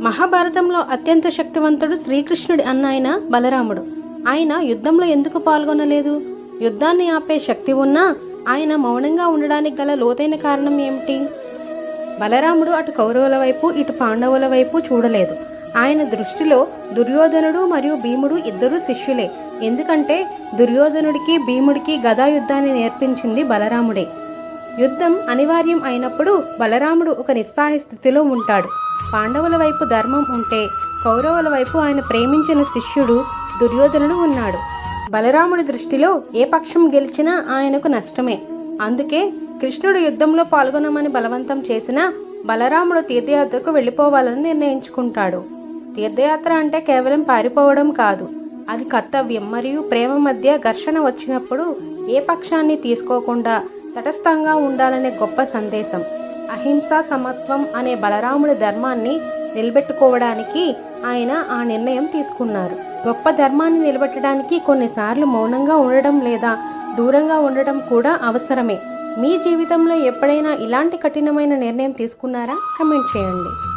మహాభారతంలో అత్యంత శక్తివంతుడు శ్రీకృష్ణుడి అన్న ఆయన బలరాముడు. ఆయన యుద్ధంలో ఎందుకు పాల్గొనలేదు? యుద్ధాన్ని ఆపే శక్తి ఉన్నా ఆయన మౌనంగా ఉండడానికి గల లోతైన కారణం ఏమిటి? బలరాముడు అటు కౌరవుల వైపు ఇటు పాండవుల వైపు చూడలేదు. ఆయన దృష్టిలో దుర్యోధనుడు మరియు భీముడు ఇద్దరు శిష్యులే. ఎందుకంటే దుర్యోధనుడికి భీముడికి గదా యుద్ధాన్ని నేర్పించింది బలరాముడే. యుద్ధం అనివార్యం అయినప్పుడు బలరాముడు ఒక నిస్సాహ స్థితిలో ఉంటాడు. పాండవుల వైపు ధర్మం ఉంటే కౌరవుల వైపు ఆయన ప్రేమించిన శిష్యుడు దుర్యోధనుడు ఉన్నాడు. బలరాముడి దృష్టిలో ఏ పక్షం గెలిచినా ఆయనకు నష్టమే. అందుకే కృష్ణుడు యుద్ధంలో పాల్గొనమని బలవంతం చేసినా బలరాముడు తీర్థయాత్రకు వెళ్ళిపోవాలని నిర్ణయించుకుంటాడు. తీర్థయాత్ర అంటే కేవలం పారిపోవడం కాదు. అది కర్తవ్యం మరియు ప్రేమ మధ్య ఘర్షణ వచ్చినప్పుడు ఏ పక్షాన్ని తీసుకోకుండా తటస్థంగా ఉండాలనే గొప్ప సందేశం. అహింసా సమత్వం అనే బలరాముడి ధర్మాన్ని నిలబెట్టుకోవడానికి ఆయన ఆ నిర్ణయం తీసుకున్నారు. గొప్ప ధర్మాన్ని నిలబెట్టడానికి కొన్నిసార్లు మౌనంగా ఉండడం లేదా దూరంగా ఉండడం కూడా అవసరమే. మీ జీవితంలో ఎప్పుడైనా ఇలాంటి కఠినమైన నిర్ణయం తీసుకున్నారా? కమెంట్ చేయండి.